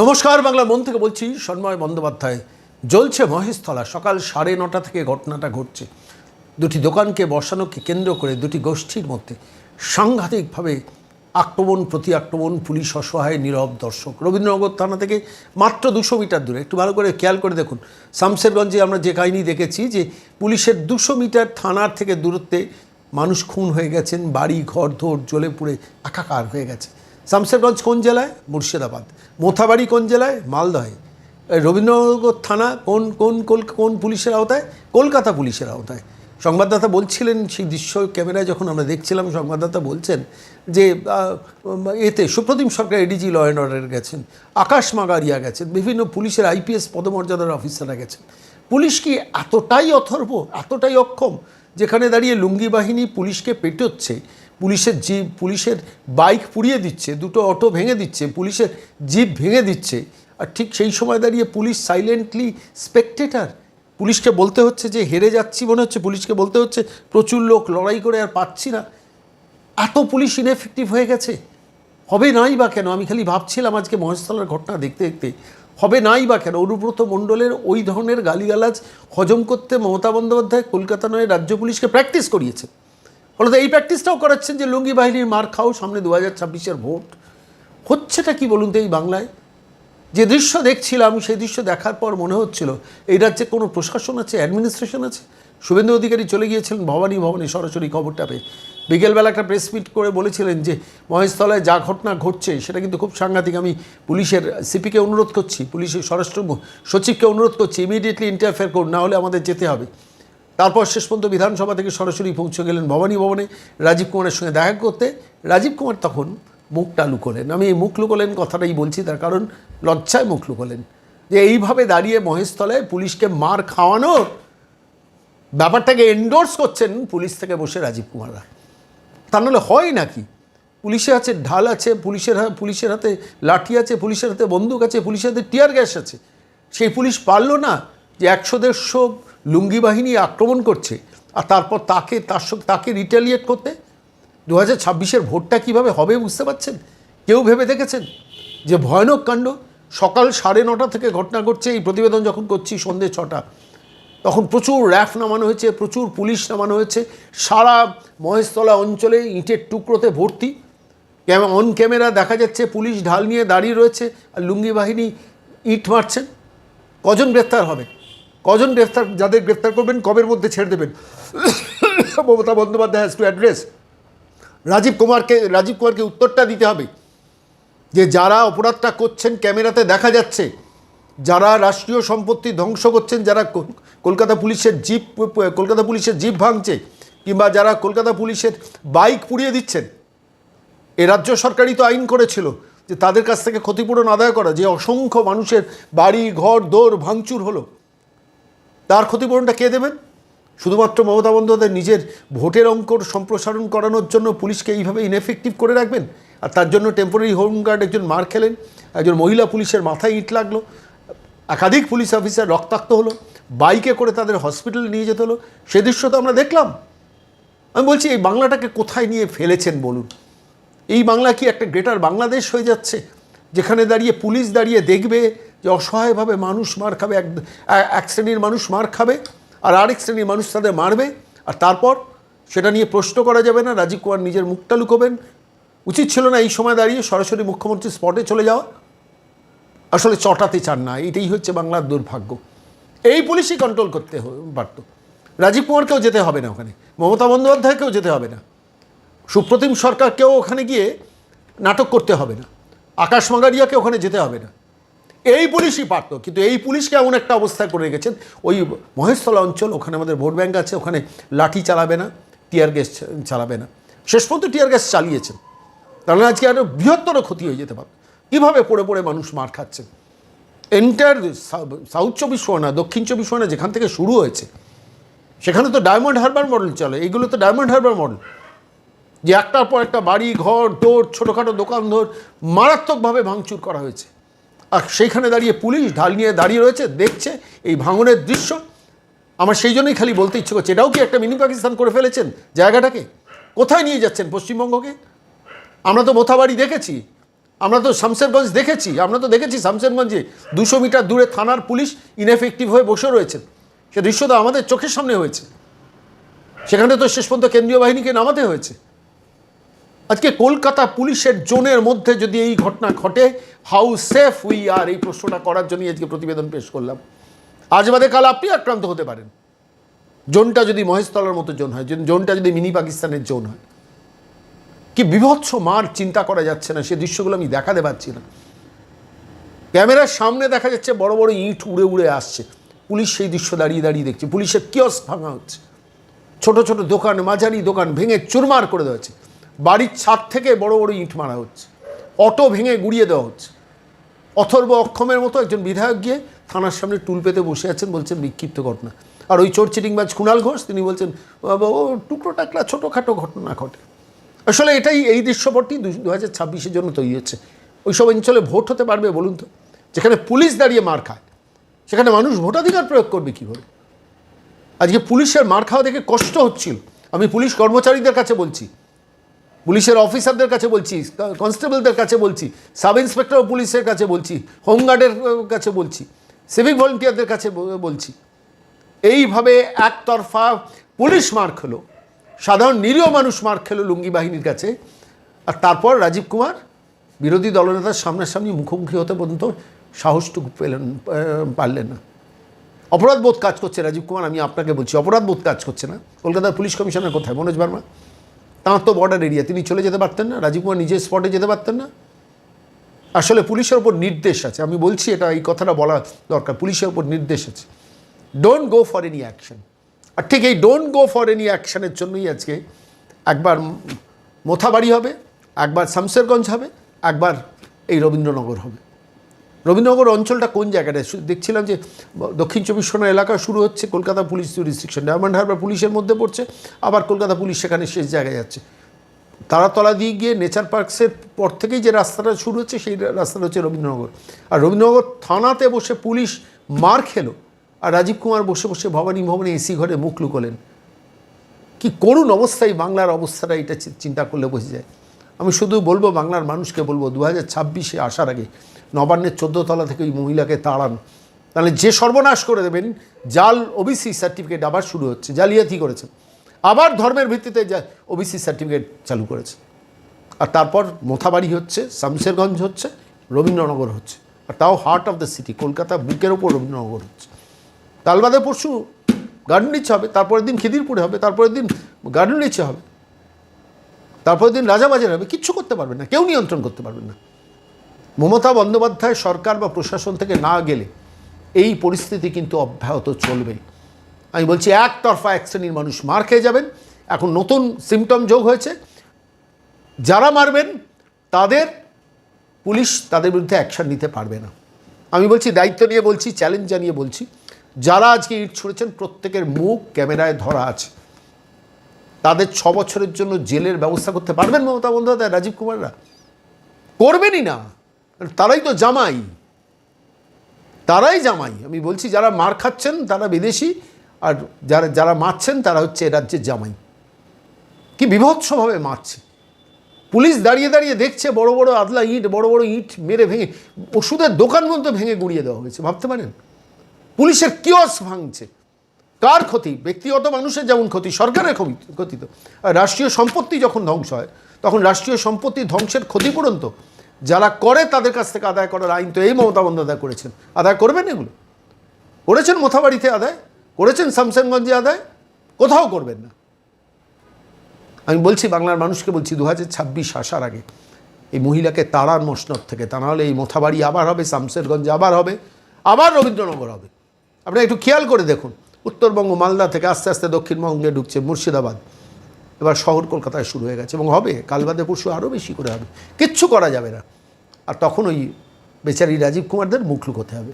নমস্কার, বাংলা মন থেকে বলছি, সন্ময় বন্দ্যোপাধ্যায়। জ্বলছে মহেশতলা, সকাল সাড়ে নটা থেকে ঘটনাটা ঘটছে। দুটি দোকানকে বসানোকে কেন্দ্র করে দুটি গোষ্ঠীর মধ্যে সাংঘাতিকভাবে আক্রমণ, প্রতি আক্রমণ, পুলিশ অসহায়, নীরব দর্শক। রবীন্দ্রনগর থানা থেকে মাত্র দুশো মিটার দূরে। একটু ভালো করে খেয়াল করে দেখুন। শামসেরগঞ্জে আমরা যে কাহিনী দেখেছি যে, পুলিশের দুশো মিটার থানার থেকে দূরত্বে মানুষ খুন হয়ে গেছেন, বাড়ি, ঘর, ধর, জ্বলে পুড়ে, একাকার হয়ে গেছে শামসেরগঞ্জ কোন জেলায়? মুর্শিদাবাদ। মোথাবাড়ি কোন জেলায়? মালদহে। রবীন্দ্রনগর থানা কোন কোন কোন পুলিশের আওতায়? কলকাতা পুলিশের আওতায়। সংবাদদাতা বলছিলেন সেই দৃশ্য ক্যামেরায় যখন আমরা দেখছিলাম, সংবাদদাতা বলছেন যে এতে Supratim Sarkar ADG law and order গেছেন। আকাশ মাগারিয়া গেছেন। বিভিন্ন পুলিশের আইপিএস পদমর্যাদার অফিসাররা গেছেন। পুলিশ কি এতটাই অথর্ব, এতটাই অক্ষম, যেখানে দাঁড়িয়ে লুঙ্গি বাহিনী পুলিশকে পেটোচ্ছে? পুলিশের জিপ পুলিশের বাইক পুড়িয়ে দিচ্ছে, দুটো অটো ভেঙে দিচ্ছে, পুলিশের জিপ ভেঙে দিচ্ছে। আর ঠিক সেই সময় দাঁড়িয়ে পুলিশ সাইলেন্টলি স্পেকটেটার পুলিশকে বলতে হচ্ছে যে, হেরে যাচ্ছি মনে হচ্ছে, পুলিশকে বলতে হচ্ছে, প্রচুর লোক লড়াই করে আর পাচ্ছি না। এত পুলিশ ইনএফেক্টিভ হয়ে গেছে। হবে নাই বা কেন? আমি খালি ভাবছিলাম আজকে মহেশতলার ঘটনা দেখতে দেখতে। হবে নাই বা কেন? অনুব্রত মণ্ডলের ওই ধরনের গালিগালাজ হজম করতে মমতা বন্দ্যোপাধ্যায় কলকাতা নয়, রাজ্য পুলিশকে প্র্যাকটিস করিয়েছে ফলত এই প্র্যাকটিসটাও করাচ্ছেন যে লুঙ্গি বাহিনীর মার খাও সামনে দু হাজার ছাব্বিশের ভোট। হচ্ছেটা কি বলুন তো এই বাংলায়? যে দৃশ্য দেখছিলাম, সেই দৃশ্য দেখার পর মনে হচ্ছিল, এই রাজ্যে কোনো প্রশাসন আছে, অ্যাডমিনিস্ট্রেশন আছে? শুভেন্দু অধিকারী চলে গিয়েছিলেন ভবানী ভবনে, সরাসরি খবরটা পেয়ে। বিকেলবেলা একটা প্রেস মিট করে বলেছিলেন যে, মহেশতলায় যা ঘটনা ঘটছে, সেটা কিন্তু খুব সাংঘাতিক। আমি পুলিশের সিপিকে অনুরোধ করছি, পুলিশের স্বরাষ্ট্র সচিবকে অনুরোধ করছি ইমিডিয়েটলি ইন্টারফেয়ার করুন, না হলে আমাদের যেতে হবে। তারপর শেষ পর্যন্ত বিধানসভা থেকে সরাসরি পৌঁছে গেলেন ভবানী ভবনে রাজীব কুমারের সঙ্গে দেখা করতে। রাজীব কুমার তখন মুখটা লুকোলেন আমি এই মুখ লুকোলেন কথাটাই বলছি, তার কারণ লজ্জায় মুখ লুকোলেন। যে এইভাবে দাঁড়িয়ে মহেশতলায় পুলিশকে মার খাওয়ানোর ব্যাপারটাকে এন্ডোর্স করছেন পুলিশ থেকে বসে রাজীব কুমাররা। তা নাহলে হয় নাকি? পুলিশের আছে ঢাল আছে, পুলিশের পুলিশের হাতে লাঠি আছে, পুলিশের হাতে বন্দুক আছে, পুলিশের হাতে টিয়ার গ্যাস আছে। সেই পুলিশ পারল না যে একশো দেড়শো লুঙ্গি বাহিনী আক্রমণ করছে আর তারপর তাকে, তার সঙ্গে, তাকে রিটালিয়েট করতে দু হাজার ছাব্বিশের ভোটটা কীভাবে হবে বুঝতে পারছেন? কেউ ভেবে দেখেছেন? যে ভয়ানক কাণ্ড, সকাল সাড়ে নটা থেকে ঘটনা ঘটছে, এই প্রতিবেদন যখন করছি সন্ধে ছটা, তখন প্রচুর র্যাফ নামানো হয়েছে, প্রচুর পুলিশ নামানো হয়েছে, সারা মহেশতলা অঞ্চলে ইঁটের টুকরোতে ভর্তি। অন ক্যামেরা দেখা যাচ্ছে, পুলিশ ঢাল নিয়ে দাঁড়িয়ে রয়েছে, আর লুঙ্গি বাহিনী ইট মারছেন। কজন গ্রেফতার হবে? কজন গ্রেফতার, যাদের গ্রেফতার করবেন, কবের মধ্যে ছেড়ে দেবেন? Mamata Bandyopadhyay has to address Rajiv কুমারকে রাজীব কুমারকে উত্তরটা দিতে হবে। যে যারা অপরাধটা করছেন, ক্যামেরাতে দেখা যাচ্ছে, যারা রাষ্ট্রীয় সম্পত্তি ধ্বংস করছেন, যারা কলকাতা পুলিশের জিপ, কলকাতা পুলিশের জিপ ভাঙছে, কিংবা যারা কলকাতা পুলিশের বাইক পুড়িয়ে দিচ্ছেন, এ রাজ্য সরকারই তো আইন করেছিল যে তাদের কাছ থেকে ক্ষতিপূরণ আদায় করা, যে অসংখ্য মানুষের বাড়ি, ঘর দৌড় ভাঙচুর হলো। তার ক্ষতিপূরণটা কে দেবেন? শুধুমাত্র মমতা বন্দ্যোপাধ্যায় নিজের ভোটের অঙ্কর সম্প্রসারণ করানোর জন্য পুলিশকে এইভাবে ইনএফেক্টিভ করে রাখবেন? আর তার জন্য টেম্পোরারি হোমগার্ড একজন মার খেলেন, একজন মহিলা পুলিশের মাথায় ইট লাগল, একাধিক পুলিশ অফিসার রক্তাক্ত হলো, বাইকে করে তাদের হসপিটালে নিয়ে যেতে হলো। সে দৃশ্য তো আমরা দেখলাম। আমি বলছি, এই বাংলাটাকে কোথায় নিয়ে ফেলেছেন বলুন? এই বাংলা কি একটা গ্রেটার বাংলাদেশ হয়ে যাচ্ছে, যেখানে দাঁড়িয়ে পুলিশ দাঁড়িয়ে দেখবে যে অসহায়ভাবে মানুষ মার খাবে, এক এক শ্রেণির মানুষ মার খাবে, আর আরেক শ্রেণির মানুষ তাদের মারবে, আর তারপর সেটা নিয়ে প্রশ্ন করা যাবে না, রাজীব কুমার নিজের মুখটা লুকোবেন। উচিত ছিল না এই সময় দাঁড়িয়ে সরাসরি মুখ্যমন্ত্রী স্পটে চলে যাওয়া। আসলে চটাতে চান না, এটাই হচ্ছে বাংলার দুর্ভাগ্য। এই পুলিশই কন্ট্রোল করতে পারত। রাজীব কুমারকেও যেতে হবে না ওখানে, মমতা বন্দ্যোপাধ্যায়কেও যেতে হবে না। সুপ্রতিম সরকারকেও ওখানে গিয়ে নাটক করতে হবে না। আকাশ মাগারিয়াকে ওখানে যেতে হবে না। এই পুলিশই পারত। কিন্তু এই পুলিশকে এমন একটা অবস্থায় করে রেখেছেন ওই মহেশতলা অঞ্চল, ওখানে আমাদের ভোট ব্যাঙ্ক আছে, ওখানে লাঠি চালাবে না, টিয়ার গ্যাস চালাবে না। শেষ পর্যন্ত টিয়ার গ্যাস চালিয়েছেন। তাহলে আজকে আরও বৃহত্তর ক্ষতি হয়ে যেতে পারে। কীভাবে পড়ে পড়ে মানুষ মার খাচ্ছেন এন্টার সাউথ চব্বিশ পরগনা, দক্ষিণ চব্বিশ পরগনা যেখান থেকে শুরু হয়েছে, সেখানে তো ডায়মন্ড হারবার মডেল চলে এগুলো তো ডায়মন্ড হারবার মডেল যে একটার পর একটা বাড়ি, ঘর দৌড় ছোটোখাটো দোকান ধর মারাত্মকভাবে ভাঙচুর করা হয়েছে। আর সেইখানে দাঁড়িয়ে পুলিশ ঢাল নিয়ে দাঁড়িয়ে রয়েছে, দেখছে এই ভাঙনের দৃশ্য। আমার সেই জন্যই খালি বলতে ইচ্ছে করছে, এটাও কি একটা মিনি পাকিস্তান করে ফেলেছেন জায়গাটাকে? কোথায় নিয়ে যাচ্ছেন পশ্চিমবঙ্গকে? আমরা তো মোথাবাড়ি দেখেছি, আমরা তো শামসেরগঞ্জ দেখেছি, আমরা তো দেখেছি শামসেরগঞ্জে দুশো মিটার দূরে থানার পুলিশ ইনএফেক্টিভ হয়ে বসে রয়েছেন সে দৃশ্য তো আমাদের চোখের সামনে হয়েছে। সেখানে তো শেষ পর্যন্ত কেন্দ্রীয় বাহিনীকে নামাতে হয়েছে। আজকে কলকাতা পুলিশের জোনের মধ্যে যদি এই ঘটনা ঘটে হাউ সেফ উই আর এই প্রশ্নটা করার জন্যই আজকে প্রতিবেদন পেশ করলাম। আজ বাদে কাল আপনি আক্রান্ত হতে পারেন। জোনটা যদি মহেশতলার মতো জোন হয় জোনটা যদি মিনি পাকিস্তানের জোন হয়। কি বিভৎস মার চিন্তা করা যাচ্ছে না, সে দৃশ্যগুলো আমি দেখাতে পারছি না। ক্যামেরার সামনে দেখা যাচ্ছে বড় বড় ইট উড়ে উড়ে আসছে। পুলিশ সেই দৃশ্য দাঁড়িয়ে দাঁড়িয়ে দেখছে। পুলিশের কিয়স ভাঙা হচ্ছে। ছোট ছোট দোকান, মাঝারি দোকান ভেঙে চুরমার করে দেওয়া হচ্ছে। বাড়ির ছাদ থেকে বড় বড় ইট মারা হচ্ছে। অটো ভেঙে গুড়িয়ে দেওয়া হচ্ছে। অথর্ব অক্ষমের মতো একজন বিধায়ক গিয়ে থানার সামনে টুল পেতে বসে আছেন বলছেন, বিক্ষিপ্ত ঘটনা। আর ওই চোর চিটিংবাজ কুণাল ঘোষ, তিনি বলছেন, ও টুকরো টাকলা, ছোটোখাটো ঘটনা ঘটে। আসলে এটাই এই দৃশ্যপটটি দু হাজার ছাব্বিশের জন্য তৈরি হচ্ছে। ওই সব অঞ্চলে ভোট হতে পারবে বলুন তো? যেখানে পুলিশ দাঁড়িয়ে মার খায়, সেখানে মানুষ ভোটাধিকার প্রয়োগ করবে কীভাবে? আজকে পুলিশের মার খাওয়া দেখে কষ্ট হচ্ছিল। আমি পুলিশ কর্মচারীদের কাছে বলছি পুলিশের অফিসারদের কাছে বলছি, কনস্টেবলদের কাছে বলছি, সাব ইন্সপেক্টর পুলিশের কাছে বলছি, হোমগার্ডের কাছে বলছি, সিভিক ভলেন্টিয়ারদের কাছে বলছি। এইভাবে একতরফা পুলিশ মার খেলো সাধারণ নিরীহ মানুষ মার খেলো লুঙ্গি বাহিনীর কাছে। আর তারপর রাজীব কুমার, বিরোধী দলনেতার সামনাসামনি মুখোমুখি হতে পর্যন্ত সাহসটুকু পেলেন পারলেন না। অপরাধ বোধ কাজ করছে রাজীব কুমার, আমি আপনাকে বলছি অপরাধ বোধ কাজ করছে না। কলকাতার পুলিশ কমিশনার কোথায়? মনোজ বার্মা। তাঁর তো বর্ডার এরিয়া তিনি চলে যেতে পারতেন না, রাজীব কুমার নিজের স্পটে যেতে পারতেন না। আসলে পুলিশের ওপর নির্দেশ আছে। আমি বলছি এটা, এই কথাটা বলা দরকার। পুলিশের ওপর নির্দেশ আছে। Don't go for any action আর ঠিক এই ডোন্ট গো ফর এনি অ্যাকশনের জন্যই আজকে একবার মোথাবাড়ি হবে, একবার শামসেরগঞ্জ হবে, একবার এই রবীন্দ্রনগর হবে। রবীন্দ্রনগর অঞ্চলটা কোন জায়গাটায় দেখছিলাম যে দক্ষিণ চব্বিশ পরগনা এলাকা শুরু হচ্ছে কলকাতা পুলিশ রিস্ট্রিকশন ডায়মন্ড হারবার পুলিশের মধ্যে পড়ছে, আবার কলকাতা পুলিশ সেখানে শেষ জায়গায় যাচ্ছে। তারাতলা দিয়ে গিয়ে নেচার পার্কসের পর থেকেই যে রাস্তাটা শুরু হচ্ছে, সেই রাস্তাটা হচ্ছে রবীন্দ্রনগর। আর রবীন্দ্রনগর থানাতে বসে পুলিশ মার খেলো, আর রাজীব কুমার বসে বসে ভবানী ভবনে এসি ঘরে মুখ লুকোলেন। কি করুণ অবস্থায় বাংলার অবস্থাটা এটা চিন্তা করলে বোঝা যায়। আমি শুধু বলব বাংলার মানুষকে বলব, দু হাজার ছাব্বিশে আসার আগে নবান্নের তলা থেকে ওই মহিলাকে তাড়ান। তাহলে যে সর্বনাশ করে দেবেন, জাল ওবিসি সার্টিফিকেট আবার শুরু হচ্ছে, জালিয়াতি করেছে। আবার ধর্মের ভিত্তিতে যা ওবিসি সার্টিফিকেট চালু করেছে। আর তারপর মোথাবাড়ি হচ্ছে, শামশেরগঞ্জ হচ্ছে, রবীন্দ্রনগর হচ্ছে। আর তাও heart of the city Kolkata বুকের ওপর রবীন্দ্রনগর হচ্ছে। তালবাদে পরশু গার্ডেন রিচ হবে, তারপরের দিন খিদিরপুরে হবে, তারপরের দিন গার্ডেন রিচে হবে। তারপরের দিন রাজাবাজার হবে, কিচ্ছু করতে পারবেন না, কেউ নিয়ন্ত্রণ করতে পারবেন না। মমতা বন্দ্যোপাধ্যায় সরকার বা প্রশাসন থেকে না গেলে এই পরিস্থিতি কিন্তু অব্যাহত চলবে। আমি বলছি একতরফা এক শ্রেণির মানুষ মার খেয়ে যাবেন। এখন নতুন সিমটম যোগ হয়েছে। যারা মারবেন, তাদের পুলিশ তাদের বিরুদ্ধে অ্যাকশন নিতে পারবে না। আমি বলছি দায়িত্ব নিয়ে বলছি চ্যালেঞ্জ জানিয়ে বলছি, যারা আজকে ইট ছুঁড়েছেন, প্রত্যেকের মুখ ক্যামেরায় ধরা আছে। তাদের ছ বছরের জন্য জেলের ব্যবস্থা করতে পারবেন মমতা বন্দ্যোপাধ্যায়, রাজীব কুমাররা? করবেনই না। তারাই তো জামাই। তারাই জামাই। আমি বলছি, যারা মার খাচ্ছেন, তারা বিদেশি, আর যারা যারা মারছেন, তারা হচ্ছে এ রাজ্যের জামাই। কি বিভৎসভাবে মারছে। পুলিশ দাঁড়িয়ে দাঁড়িয়ে দেখছে, বড় বড় আদলা ইট, বড় বড় ইট মেরে ভেঙে, ওষুধের দোকান পর্যন্ত ভেঙে গুঁড়িয়ে দেওয়া হয়েছে, ভাবতে পারেন? পুলিশের কিয়স ভাঙছে। কার ক্ষতি? ব্যক্তিগত মানুষের যেমন ক্ষতি, সরকারের ক্ষতি- ক্ষতি তো। আর রাষ্ট্রীয় সম্পত্তি যখন ধ্বংস হয়, তখন রাষ্ট্রীয় সম্পত্তি ধ্বংসের ক্ষতিপূরণ তো যারা করে তাদের কাছ থেকে আদায় করার আইন তো এই মমতা বন্দ্যোপাধ্যায় করেছেন। আদায় করবেন এগুলো? করেছেন মোথাবাড়িতে আদায়? করেছেন শামসেনগঞ্জে আদায়? কোথাও করবেন না। আমি বলছি বাংলার মানুষকে বলছি দু হাজার ছাব্বিশ আসার আগে এই মহিলাকে তাড়ার মসনদ থেকে, তা নাহলে এই মোথাবাড়ি আবার হবে, শামসেরগঞ্জ আবার হবে, আবার রবীন্দ্রনগর হবে। আপনারা একটু খেয়াল করে দেখুন, উত্তরবঙ্গ মালদা থেকে আস্তে আস্তে দক্ষিণবঙ্গে ঢুকছে মুর্শিদাবাদ। এবার শহর কলকাতায় শুরু হয়ে গেছে এবং হবে, কাল বাদে পরশু আরও বেশি করে হবে। কিচ্ছু করা যাবে না। আর তখন ওই বেচারি রাজীব কুমারদের মুখ লুকোতে হবে।